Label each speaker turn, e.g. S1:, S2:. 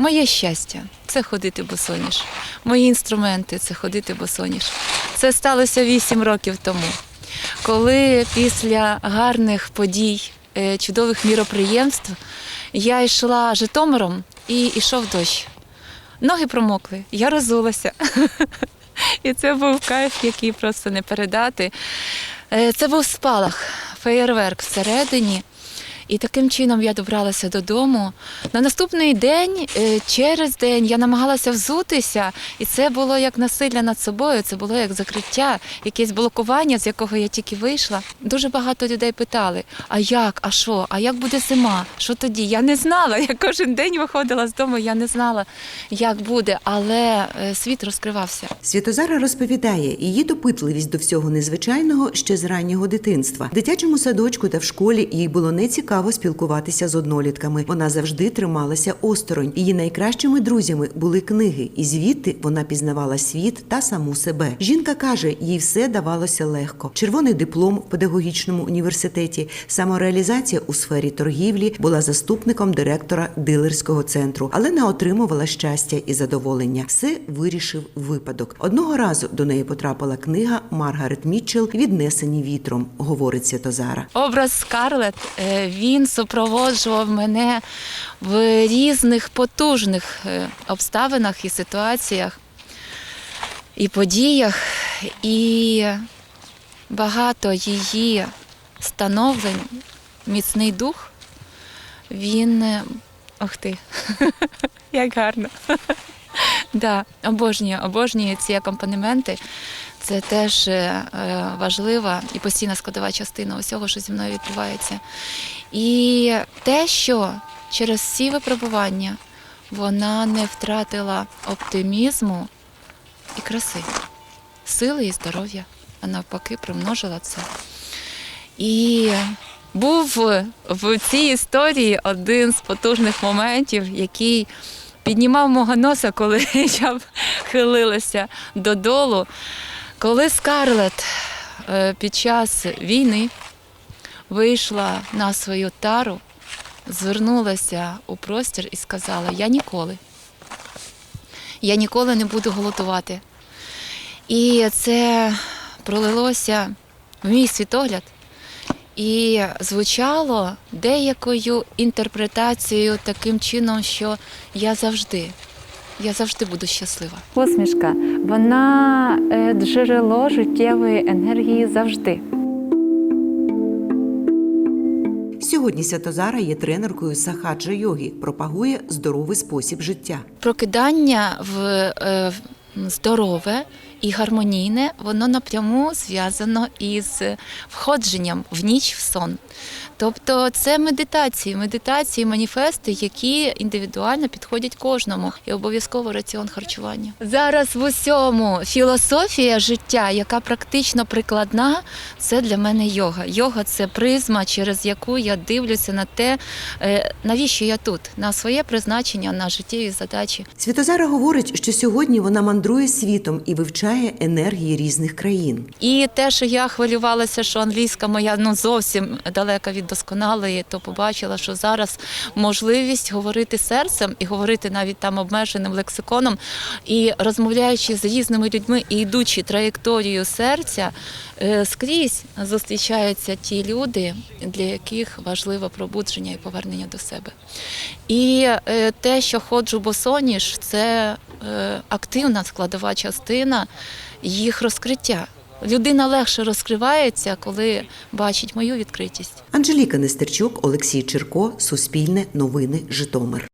S1: Моє щастя це ходити босоніж. Мої інструменти це ходити босоніж. Це сталося вісім років тому, коли після гарних подій, е, чудових міроприємств я йшла Житомиром і йшов дощ. Ноги промокли, я розулася. І це був кайф, який просто не передати. Е, Це був спалах, феєрверк всередині. І таким чином я добралася додому. На наступний день, е, через день, я намагалася взутися, і це було як насилля над собою, це було як закриття, якесь блокування, з якого я тільки вийшла. Дуже багато людей питали: а як, а що, а як буде зима? Що тоді? Я не знала. Я кожен день виходила з дому, я не знала, як буде, але е, світ розкривався.
S2: Святозара розповідає, її допитливість до всього незвичайного ще з раннього дитинства. В дитячому садочку та в школі їй було нецікаво спілкуватися з однолітками. Вона завжди трималася осторонь. Її найкращими друзями були книги, і звідти вона пізнавала світ та саму себе. Жінка каже, їй все давалося легко. Червоний диплом в педагогічному університеті, самореалізація у сфері торгівлі була заступником директора дилерського центру, але не отримувала щастя і задоволення. Все вирішив випадок. Одного разу до неї потрапила книга Маргарет Мітчелл Віднесені вітром, говорить Святозара.
S1: Образ Скарлет е, він супроводжував мене в різних потужних е, обставинах і ситуаціях, і подіях, і багато її становлень, міцний дух, він. е, Ох ти, як гарно. Да, обожнюю, обожнюю ці акомпанементи. Це теж е, е, важлива і постійна складова частина усього, що зі мною відбувається. І те, що через всі випробування вона не втратила оптимізму і краси, сили і здоров'я, а навпаки, примножила це. І був в цій історії один з потужних моментів, який піднімав мого носа, коли я хилилася додолу. Коли Скарлет е, під час війни вийшла на свою тару, звернулася у простір і сказала: Я ніколи, я ніколи не буду голодувати. І це пролилося в мій світогляд і звучало деякою інтерпретацією таким чином, що я завжди, я завжди буду щаслива.
S3: Посмішка, вона е, джерело життєвої енергії завжди.
S2: Сьогодні Святозара є тренеркою сахаджа йоги, пропагує здоровий спосіб життя.
S1: Прокидання в е, в здорове і гармонійне, воно напряму зв'язано із входженням в ніч в сон. Тобто це медитації, медитації, маніфести, які індивідуально підходять кожному, і обов'язково раціон харчування. Зараз в усьому філософія життя, яка практично прикладна, це для мене йога. Йога це призма, через яку я дивлюся на те, е, навіщо я тут, на своє призначення, на життєві задачі.
S2: Святозара говорить, що сьогодні вона мандрує світом і вивчає енергії різних країн.
S1: І те, що я хвилювалася, що англійська моя ну зовсім далека від досконалої, то побачила, що зараз можливість говорити серцем і говорити навіть там обмеженим лексиконом, і розмовляючи з різними людьми і йдучи траєкторією серця, е, скрізь зустрічаються ті люди, для яких важливо пробудження і повернення до себе. І е, те, що ходжу босоніж, це активна складова частина їх розкриття. Людина легше розкривається, коли бачить мою відкритість.
S2: Анжеліка Нестерчук, Олексій Черко, Суспільне, Новини, Житомир.